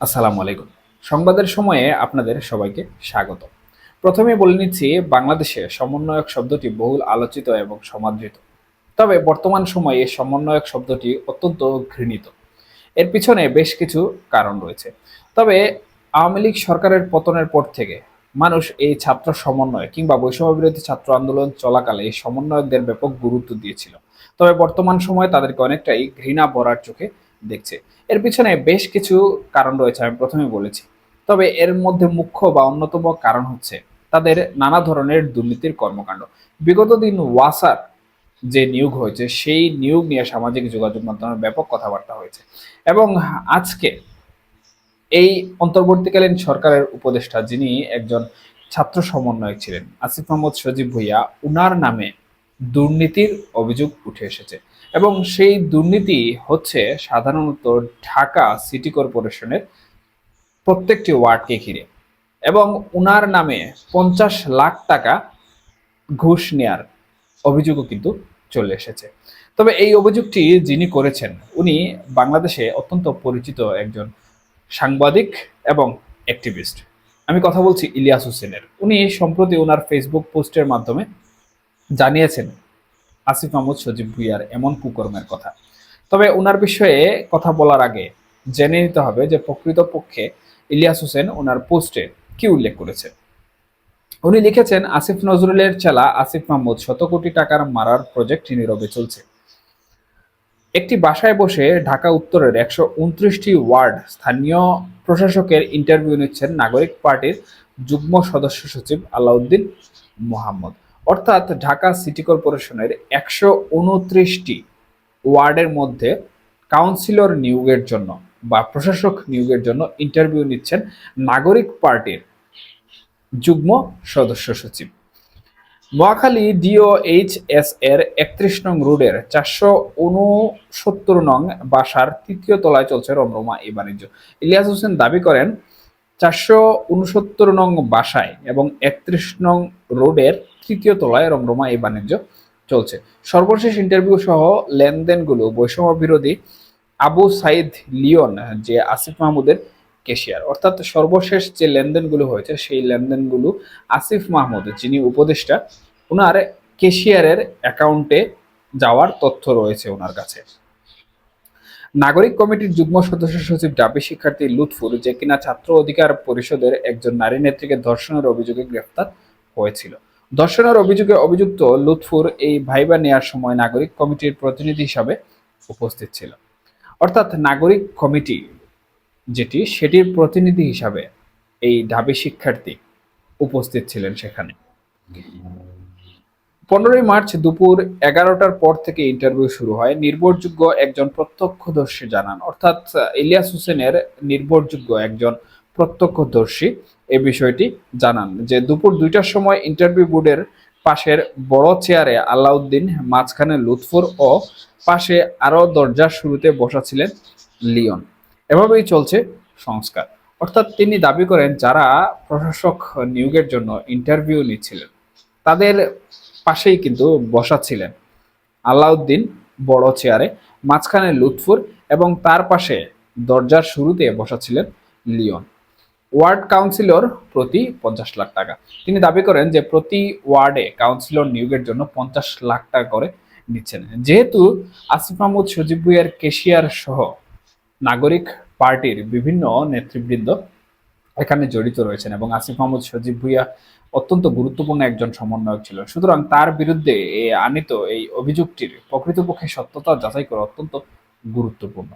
আসসালামু আলাইকুম। সংবাদের সময়ে আপনাদের সবাইকে স্বাগত। প্রথমে বলে নিচ্ছি, বাংলাদেশে সমন্বয়ক শব্দটি বহুল আলোচিত এবং সমাদৃত। তবে বর্তমান সময়ে সমন্বয়ক শব্দটি অত্যন্ত ঘৃণিত। এর পিছনে বেশ কিছু কারণ রয়েছে। তবে আওয়ামী লীগ সরকারের পতনের পর থেকে মানুষ এই ছাত্র সমন্বয় কিংবা বৈষম্য বিরোধী ছাত্র আন্দোলন চলাকালে এই সমন্বয়কদের ব্যাপক গুরুত্ব দিয়েছিল। তবে বর্তমান সময়ে তাদেরকে অনেকটাই ঘৃণা ভরার চোখে দেখছে। এর পিছনে বেশ কিছু কারণ রয়েছে, আমি প্রথমে বলেছি। তবে এর মধ্যে মুখ্য বা অন্যতম কারণ হচ্ছে তাদের নানা ধরনের দুর্নীতির কর্মকাণ্ড। বিগত দিন ওয়াসার যে নিয়োগ হয়েছে, সেই নিয়োগ নিয়ে সামাজিক যোগাযোগ মাধ্যমে ব্যাপক কথাবার্তা হয়েছে। এবং আজকে এই অন্তর্বর্তীকালীন সরকারের উপদেষ্টা যিনি একজন ছাত্র সমন্বয়ক ছিলেন, আসিফ মোহাম্মদ সজীব ভুইয়া, উনার নামে দুর্নীতির অভিযোগ উঠে এসেছে। এবং সেই দুর্নীতি হচ্ছে সাধারণত ঢাকা সিটি কর্পোরেশনের প্রত্যেকটি ওয়ার্ডকে ঘিরে। এবং উনার নামে পঞ্চাশ লাখ টাকা ঘুষ নেয়ার অভিযোগও কিন্তু চলে এসেছে। তবে এই অভিযোগটি যিনি করেছেন, উনি বাংলাদেশে অত্যন্ত পরিচিত একজন সাংবাদিক এবং অ্যাক্টিভিস্ট আমি কথা বলছি ইলিয়াস হোসেনের। উনি সম্প্রতি ওনার ফেসবুক পোস্টের মাধ্যমে জানিয়েছেন আসিফ মাহমুদ, সজীব ভুইয়ার এমন কুকর্মের কথা। তবে ওনার বিষয়ে কথা বলার আগে জেনে নিতে হবে যে প্রকৃতপক্ষে ইলিয়াস হোসেন ওনার পোস্টে কি উল্লেখ করেছে উনি লিখেছেন, আসিফ নজরুলের চেলা আসিফ মাহমুদ শত কোটি টাকার মারার প্রজেক্ট নীরবে চলছে। একটি বাসায় বসে ঢাকা উত্তরের একশো উনত্রিশটি ওয়ার্ড স্থানীয় প্রশাসকের ইন্টারভিউ নিচ্ছেন নাগরিক পার্টির যুগ্ম সদস্য সচিব আলাউদ্দিন মোহাম্মদ। অর্থাৎ ঢাকা সিটি কর্পোরেশনের একশো উনত্রিশটি ওয়ার্ডের মধ্যে কাউন্সিলর নিয়োগের জন্য বা প্রশাসক নিয়োগের জন্য ইন্টারভিউ নিচ্ছেন নাগরিক পার্টির যুগ্ম সদস্য সচিব। নোয়াখালী ডিওএইচ এস এর একত্রিশ নং রোডের চারশো উনসত্তর নং বাসার তৃতীয় তলায় চলছে রমরমা এই বাণিজ্য। ইলিয়াস হোসেন দাবি করেন, চারশো উনসত্তর নং বাসায় এবং একত্রিশ নং রোডের তৃতীয় তলায় রমরমা এই বাণিজ্য চলছে। সর্বশেষ ইন্টারভিউ সহ লেনদেনগুলো বৈষম্য বিরোধী আবু সাইদ লিওন, যে আসিফ মাহমুদের কেশিয়ার অর্থাৎ সর্বশেষ যে লেনদেনগুলো হয়েছে, সেই লেনদেনগুলো আসিফ মাহমুদ, যিনি উপদেষ্টা ওনার কেশিয়ারের অ্যাকাউন্টে যাওয়ার তথ্য রয়েছে ওনার কাছে। নাগরিক কমিটির যুগ্ম সদস্য সচিব ডাবি শিক্ষার্থী লুৎফুর, যে কিনা ছাত্র অধিকার পরিষদের একজন নারী নেত্রীকে ধর্ষণের অভিযোগে গ্রেফতার হয়েছিল। ধর্ষণের অভিযোগে অভিযুক্ত লুৎফুর এই ভাইবা নেয়ার সময় নাগরিক কমিটির প্রতিনিধি হিসাবে উপস্থিত ছিল। অর্থাৎ নাগরিক কমিটি যেটি, সেটির প্রতিনিধি হিসাবে এই ঢাবি শিক্ষার্থী উপস্থিত ছিলেন সেখানে। পনেরোই মার্চ দুপুর এগারোটার পর থেকে ইন্টারভিউ শুরু হয়। নির্ভরযোগ্য একজন প্রত্যক্ষদর্শী জানান। অর্থাৎ ইলিয়াস হোসেনের নির্ভরযোগ্য একজন প্রত্যক্ষদর্শী এ বিষয়টি জানান যে দুপুর দুইটার সময় ইন্টারভিউ বোর্ডের পাশের বড় চেয়ারে আলাউদ্দিন, মাঝখানে লুৎফুর ও পাশে আরও দরজার শুরুতে বসা ছিলেন লিওন। এভাবেই চলছে সংস্কার। অর্থাৎ তিনি দাবি করেন, যারা প্রশাসক নিয়োগের জন্য ইন্টারভিউ নিচ্ছিলেন, তাদের পাশেই কিন্তু বসা ছিলেন আলাউদ্দিন বড় চেয়ারে মাঝখানে লুৎফুর এবং তার পাশে দরজার শুরুতে বসা ছিলেন লিওন। ওয়ার্ড কাউন্সিলর প্রতি পঞ্চাশ লাখ টাকা। তিনি দাবি করেন যে প্রতি ওয়ার্ডে কাউন্সিলর নিয়োগের জন্য পঞ্চাশ লাখ টাকা করে নিচ্ছেন। যেহেতু আসিফ মাহমুদ, সজীব ভুইয়ার কেশিয়ার সহ নাগরিক পার্টির বিভিন্ন নেতৃবৃন্দ এখানে জড়িত রয়েছেন এবং আসিফ মাহমুদ, সজীব ভুইয়া অত্যন্ত গুরুত্বপূর্ণ একজন সমন্বয়ক ছিল সুতরাং তার বিরুদ্ধে আনিত এই অভিযোগটির প্রকৃতপক্ষে সত্যতা যাচাই করা অত্যন্ত গুরুত্বপূর্ণ।